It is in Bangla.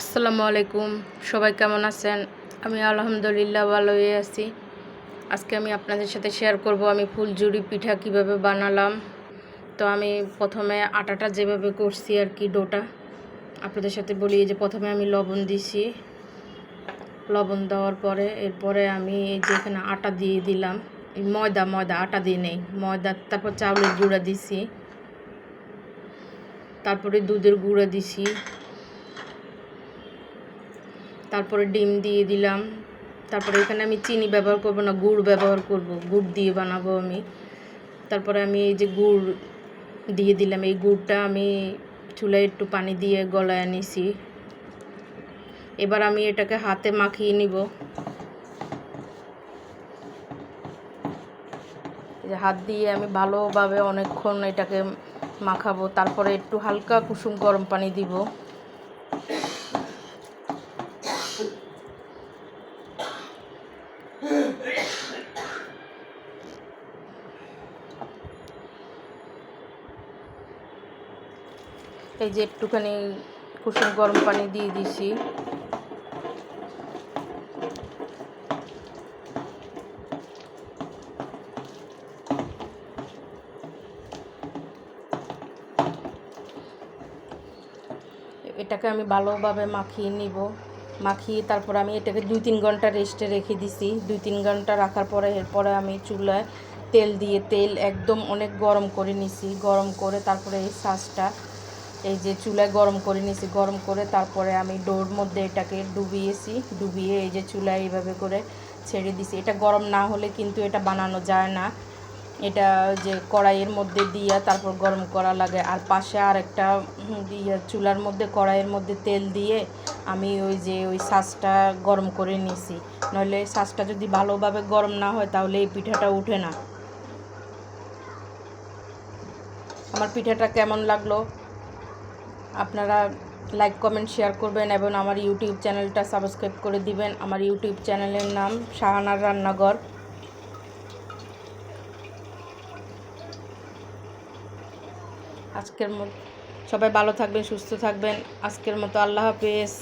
আসসালামু আলাইকুম। সবাই কেমন আছেন? আমি আলহামদুলিল্লাহ ভালোই আছি। আজকে আমি আপনাদের সাথে শেয়ার করব আমি ফুলঝুরি পিঠা কীভাবে বানালাম। তো আমি প্রথমে আটাটা যেভাবে করছি আর কি, ডোটা। আপনাদের সাথে বলি যে প্রথমে আমি লবণ দিছি। লবণ দেওয়ার পরে এরপরে আমি এই যে এখানে আটা দিয়ে দিলাম। ময়দা ময়দা, আটা দিয়ে নেই। ময়দা, তারপর চাউলের গুঁড়া দিছি। তারপরে দুধের গুঁড়া দিছি। তারপরে ডিম দিয়ে দিলাম। তারপরে এখানে আমি চিনি ব্যবহার করব না, গুড় ব্যবহার করব। গুড় দিয়ে বানাবো আমি। তারপরে আমি এই যে গুড় দিয়ে দিলাম, এই গুড়টা আমি চুলায় একটু পানি দিয়ে গলায় নিছি এবার আমি এটাকে হাতে মাখিয়ে নিব। হাত দিয়ে আমি ভালোভাবে অনেকক্ষণ এটাকে মাখাবো। তারপরে একটু হালকা কুসুম গরম পানি দিব। এই যে একটুখানি কুসুম গরম পানি দিয়ে দিছি। এটাকে আমি ভালোভাবে মাখিয়ে নিব। মাখিয়ে তারপর আমি এটাকে দুই তিন ঘণ্টা রেস্টে রেখে দিছি। দুই তিন ঘণ্টা রাখার পরে এরপরে আমি চুলায় তেল দিয়ে তেল একদম অনেক গরম করে নিছি। গরম করে তারপরে এই শাঁসটা এই যে চুলায় গরম করে নিয়েছি গরম করে তারপরে আমি ডোর মধ্যে এটাকে ডুবিয়েছি, ডুবিয়ে এই যে চুলায় এইভাবে করে ছেড়ে দিছি। এটা গরম না হলে কিন্তু এটা বানানো যায় না। এটা যে কড়াইয়ের মধ্যে দিয়া তারপর গরম করা লাগে। আর পাশে আর একটা ইয়ে চুলার মধ্যে, কড়াইয়ের মধ্যে তেল দিয়ে আমি ওই যে ওই শাঁসটা গরম করে নিয়েছি নইলে শাঁসটা যদি ভালোভাবে গরম না হয় তাহলে এই পিঠাটা উঠে না। আমার পিঠাটা কেমন লাগল? আপনারা লাইক কমেন্ট শেয়ার করবেন এবং আমার ইউটিউব চ্যানেলটা সাবস্ক্রাইব করে দিবেন। আমার ইউটিউব চ্যানেলের নাম শাহানার রান্নাঘর। আজকের মতো সবাই ভালো থাকবেন, সুস্থ থাকবেন। আজকের মতো আল্লাহ হাফেজ।